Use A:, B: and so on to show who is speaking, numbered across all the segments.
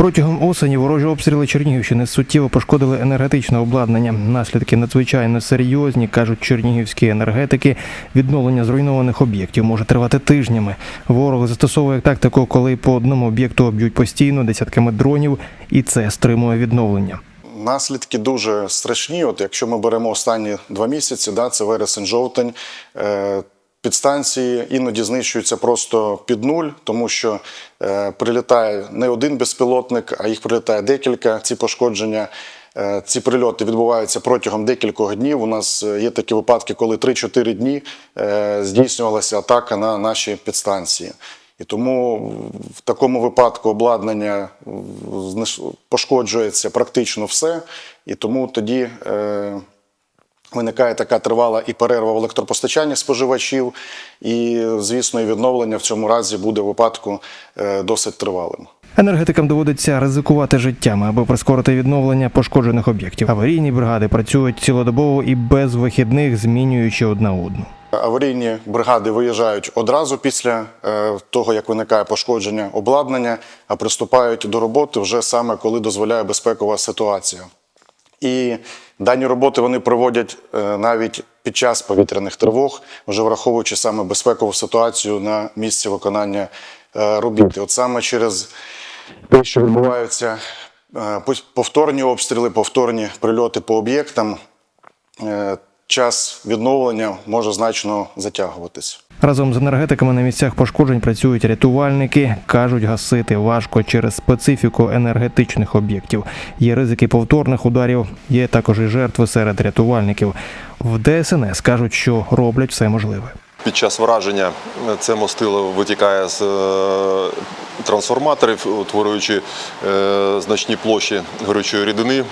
A: Протягом осені ворожі обстріли Чернігівщини суттєво пошкодили енергетичне обладнання. Наслідки надзвичайно серйозні, кажуть чернігівські енергетики. Відновлення зруйнованих об'єктів може тривати тижнями. Ворог застосовує тактику, коли по одному об'єкту б'ють постійно десятками дронів, і це стримує відновлення.
B: Наслідки дуже страшні. От якщо ми беремо останні два місяці, да, це вересень-жовтень. Е, Підстанції іноді знищуються просто під нуль, тому що е, прилітає не один безпілотник, а їх прилітає декілька. Ці пошкодження, е, ці прильоти відбуваються протягом декількох днів. У нас е, є такі випадки, коли 3-4 дні е, здійснювалася атака на наші підстанції. І тому в такому випадку обладнання пошкоджується практично все, і тому тоді е, виникає така тривала і перерва в електропостачанні споживачів, і, звісно, і відновлення в цьому разі буде в випадку е, досить тривалим.
A: Енергетикам доводиться ризикувати життями, аби прискорити відновлення пошкоджених об'єктів. Аварійні бригади працюють цілодобово і без вихідних, змінюючи одна одну.
B: Аварійні бригади виїжджають одразу після е, того, як виникає пошкодження обладнання, а приступають до роботи вже саме коли дозволяє безпекова ситуація. І дані роботи вони проводять е, навіть під час повітряних тривог, вже враховуючи саме безпекову ситуацію на місці виконання е, робіт. От саме через те, що відбуваються е, повторні обстріли, повторні прильоти по об'єктам, час відновлення може значно затягуватись.
A: Разом з енергетиками на місцях пошкоджень працюють рятувальники. кажуть, гасити важко через специфіку енергетичних об'єктів. Є ризики повторних ударів, є також і жертви серед рятувальників. В ДСНС кажуть, що роблять все можливе.
C: Під час враження це мастило витікає з е, трансформаторів, утворюючи е, значні площі горючої рідини.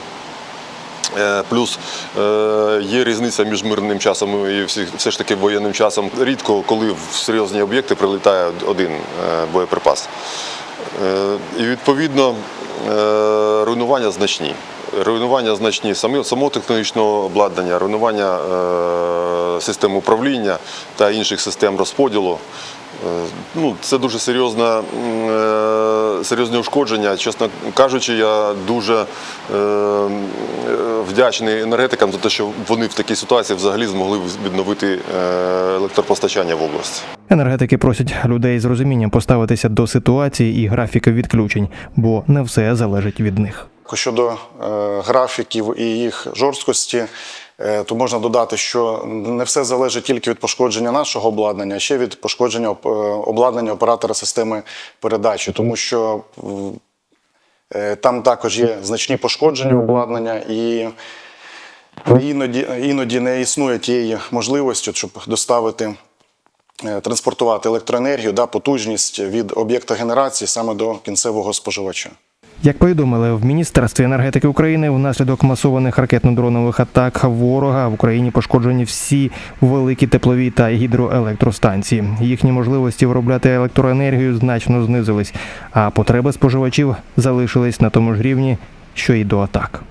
C: Е, Плюс е, є різниця між мирним часом і все ж таки воєнним часом. Рідко, коли в серйозні об'єкти прилітає один е, боєприпас. І відповідно руйнування значні. Руйнування значні самого технологічного обладнання, руйнування систем управління та інших систем розподілу. Е, Ну, це дуже серйозна, м, е, серйозне ушкодження. Чесно кажучи, я дуже е, е, вдячний енергетикам за те, що вони в такій ситуації взагалі змогли відновити електропостачання в області.
A: Енергетики просять людей з розумінням поставитися до ситуації і графіки відключень, бо не все залежить від них.
B: Щодо е, графіків і їх жорсткості, е, то можна додати, що не все залежить тільки від пошкодження нашого обладнання, а ще від пошкодження е, обладнання оператора системи передачі, тому що там також є значні пошкодження обладнання і. Іноді, іноді не існує тієї можливості, щоб доставити, транспортувати електроенергію, да, потужність від об'єкта генерації саме до кінцевого споживача.
A: Як повідомили в Міністерстві енергетики України, внаслідок масованих ракетно-дронових атак ворога в Україні пошкоджені всі великі теплові та гідроелектростанції. Їхні можливості виробляти електроенергію значно знизились, а потреби споживачів залишились на тому ж рівні, що й до атак.